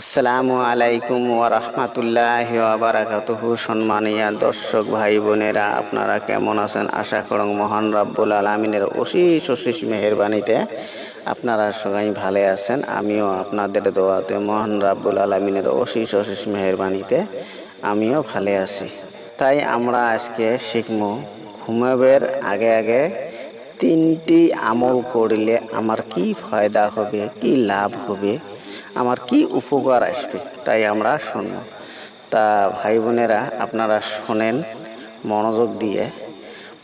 আসসালামু আলাইকুম ওরহমতুল্লাহ বারাকাতুহু। সম্মানীয় দর্শক ভাই বোনেরা, আপনারা কেমন আছেন? আশা করং মহান রাব্বুল আলমিনের অশিস অশিস মেহরবানিতে আপনারা সবাই ভালো আছেন। আমিও আপনাদের দোয়াতে মহান রাব্বুল আলমিনের অশিস অশিস মেহরবানিতে আমিও ভালো আছি। তাই আমরা আজকে শিখব ঘুমাবের আগে আগে তিনটি আমল করলে আমার কি ফায়দা হবে, কি লাভ হবে আমার কি উপকার আসবে? তাই আমরা শুনব। তা ভাই বোনেরা, আপনারা শোনেন, মনোযোগ দিয়ে।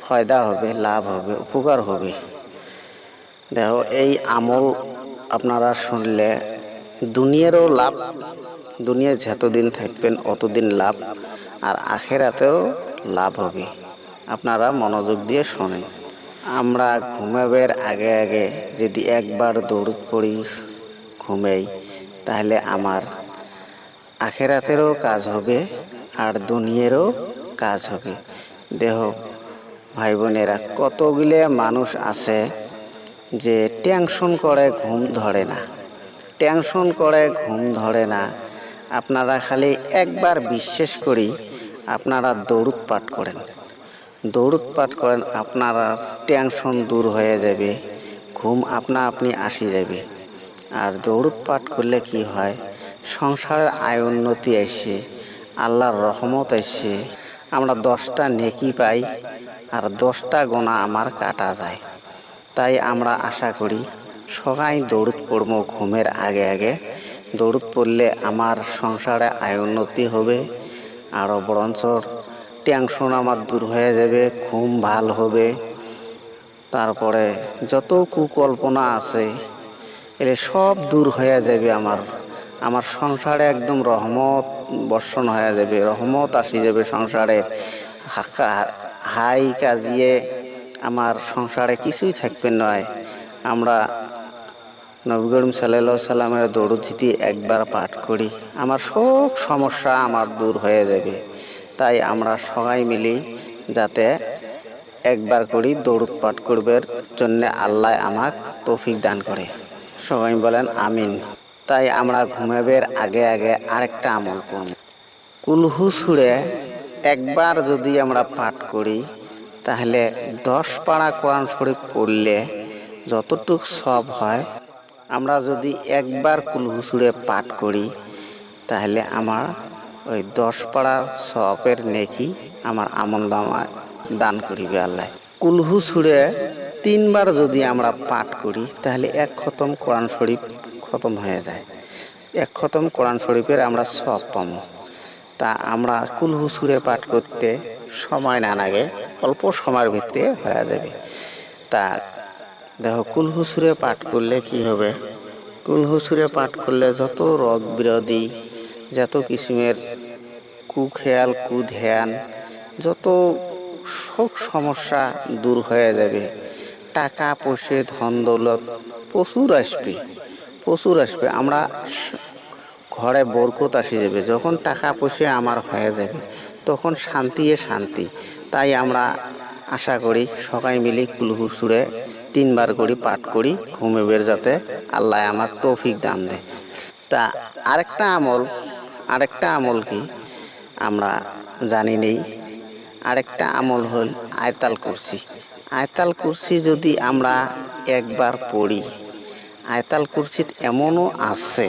ফায়দা হবে, লাভ হবে, উপকার হবে। দেখো, এই আমল আপনারা শুনলে দুনিয়ারও লাভ দুনিয়া যতদিন থাকবেন অতদিন লাভ, আর আখেরাতেও লাভ হবে। আপনারা মনোযোগ দিয়ে শোনেন। আমরা ঘুমাবের আগে আগে যদি একবার দৌড় পড়ি, ঘুমাই তাহলে আমার আখেরাতেরও কাজ হবে আর দুনিয়ারও কাজ হবে। দেহ ভাই বোনেরা কতগুলো মানুষ আছে যে টেনশন করে, ঘুম ধরে না। টেনশন করে, ঘুম ধরে না। আপনারা খালি একবার বিশ্বাস করি, আপনারা দৌড়ুত পাঠ করেন। দৌড়ুত পাঠ করেন, আপনারা টেনশন দূর হয়ে যাবে, ঘুম আপনা আপনি আসি যাবে। আর দৌড়ুত পাঠ করলে কি হয়? সংসারের আয় উন্নতি আসে আল্লাহর রহমত আসে আমরা দশটা নেকি পাই আর দশটা গোনা আমার কাটা যায়। তাই আমরা আশা করি, সবাই দৌড়ুত পড়ব ঘুমের আগে আগে। দৌড়ুত পড়লে আমার সংসারে আয় উন্নতি হবে আরও বরঞ্চ টেনশন আমার দূর হয়ে যাবে, ঘুম ভালো হবে। তারপরে যত কুকল্পনা আছে এলে সব দূর হয়ে যাবে আমার। আমার সংসারে একদম রহমত বর্ষণ হয়ে যাবে, রহমত আসি যাবে সংসারে। হাই কাজিয়ে আমার সংসারে কিছুই থাকবে নয় আমরা নবী সাল্লা সাল্লামের দৌড়জিতি একবার পাঠ করি। আমার সব সমস্যা আমার দূর হয়ে যাবে। তাই আমরা সবাই মিলি যাতে একবার করি দৌড় পাঠ করবার জন্য আল্লাহ আমাক তৌফিক দান করে। সবাই বলেন আমিন। তাই আমরা ঘুমাবের আগে আগে আরেকটা আমল করব। কুলহু ছুঁড়ে একবার যদি আমরা পাঠ করি, তাহলে দশ পাড়া কোরআন শরীফ পড়লে যতটুক সব হয়, আমরা যদি একবার কুলহু ছুঁড়ে পাঠ করি, তাহলে আমার ওই দশ পাড়া সপের নেকি আমার আমল দান করিবে আল্লাহ। কুলহু ছুঁড়ে তিনবার যদি আমরা পাঠ করি, তাহলে এক খতম কোরআন শরীফ খতম হয়ে যায়। এক খতম কোরআন শরীফের আমরা সব পাবো। তা আমরা কুলহু ছুঁড়ে পাঠ করতে সময় না লাগে, অল্প সময়ের ভিতরে হয়ে যাবে। তা দেখো কুলহু ছুঁড়ে পাঠ করলে কি হবে? কুলহু ছুঁড়ে পাঠ করলে যত রোগ বিরোধী, যত কিসিমের কুখেয়াল, কুধ্যান, যত সব সমস্যা দূর হয়ে যাবে। টাকা, পয়সা, ধন দৌলত প্রচুর আসবে প্রচুর আসবে। আমরা ঘরে বরকত আসে যাবে, যখন টাকা, পয়সা আমার হয়ে যাবে, তখন শান্তি এ শান্তি। তাই আমরা আশা করি, সবাই মিলে কুলহু সুরে তিনবার করি পাঠ করি, ঘুমে বের যাতে আল্লাহ আমার তৌফিক দান দেয়। তা আরেকটা আমল আরেকটা আমল কি আমরা জানি নেই, আরেকটা আমল হল আয়তাল কুরসি। আয়তাল কুরসি যদি আমরা একবার পড়ি, আয়তাল কুরসিত এমনও আছে,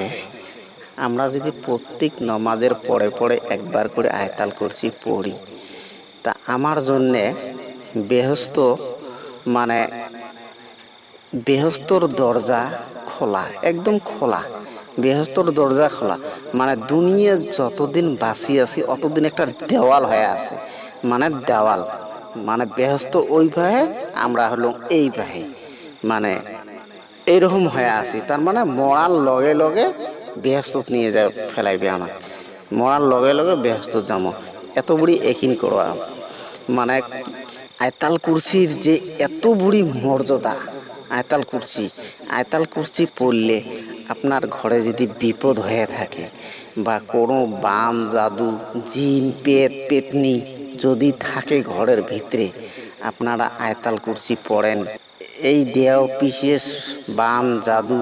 আমরা যদি প্রত্যেক নমাজের পরে পরে একবার করে আয়তাল কুরসি পড়ি, তা আমার জন্যে বেহস্ত মানে বেহস্তর দরজা খোলা, একদম খোলা, বেহস্তর দরজা খোলা মানে দুনিয়া যতদিন বাঁচি আছি, অতদিন একটা দেওয়াল হয়ে আছে মানে দেওয়াল। মানে বেহস্ত ওই ভাবে আমরা হলো এই ভাবে মানে এইরকম হয়ে আছি তার মানে মরার লগে লগে বেহস্ত নিয়ে যায়, ফেলাইবে আমার মরার লগে লগে বেহস্ত যাম এত বুড়ি একিন করো মানে আয়তাল কুরসির যে এত বুড়ি মর্যাদা, আয়তাল কুরসি। আয়তাল কুরসি পড়লে আপনার ঘরে যদি বিপদ হয়ে থাকে বা কোনো বাম, জাদু, জিন পেত পেতনি যদি থাকে ঘরের ভিতরে, আপনারা আয়তাল কুরসি পড়েন। এই দেও পিসিএস বান, জাদু,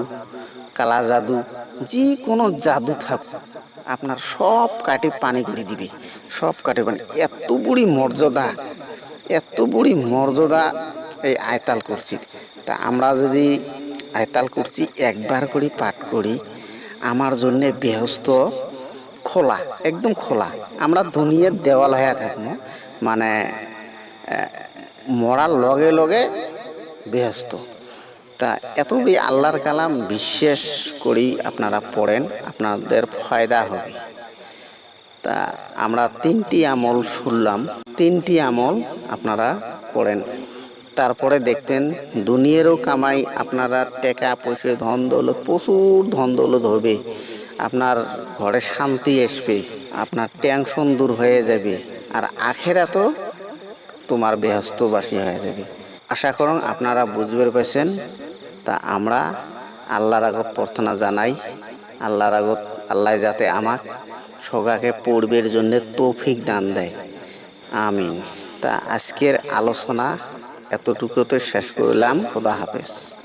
কালা জাদু যে কোনো জাদু থাক আপনার সব কাটে পানি করে দিবে। সব কাটে পানি। এত বুড়ি মর্যাদা, এত বুড়ি মর্যাদা এই আয়তাল করছি তা আমরা যদি আয়তাল করছি একবার করি পাঠ করি, আমার জন্যে বেহস্ত খোলা, একদম খোলা। আমরা দুনিয়ার দেওয়াল হয়ে থাকব মানে মরার লগে লগে বেহস্ত তা এতগুলি আল্লাহর কালাম বিশ্বাস করি আপনারা পড়েন, আপনাদের ফায়দা হবে। তা আমরা তিনটি আমল শুনলাম, তিনটি আমল আপনারা করেন তারপরে দেখতেন, দুনিয়ারও কামাই আপনারা টাকা, পয়সা ধন দৌলত প্রচুর ধন দৌলত হবে। আপনার ঘরে শান্তি আসবে, আপনার টেনশন দূর হয়ে যাবে, আর আখেরা তো তোমার বেহস্তবাসী হয়ে যাবে। আশা করুন আপনারা বুঝবে পেরেছেন। তা আমরা আল্লাহর আগত প্রার্থনা জানাই। আল্লাহর আগত, আল্লাহ যাতে আমাক সগাকে পড়বের জন্য তৌফিক দান দেয়। আমিন। তা আজকের আলোচনা এতটুকুতে শেষ করলাম। খোদা হাফেজ।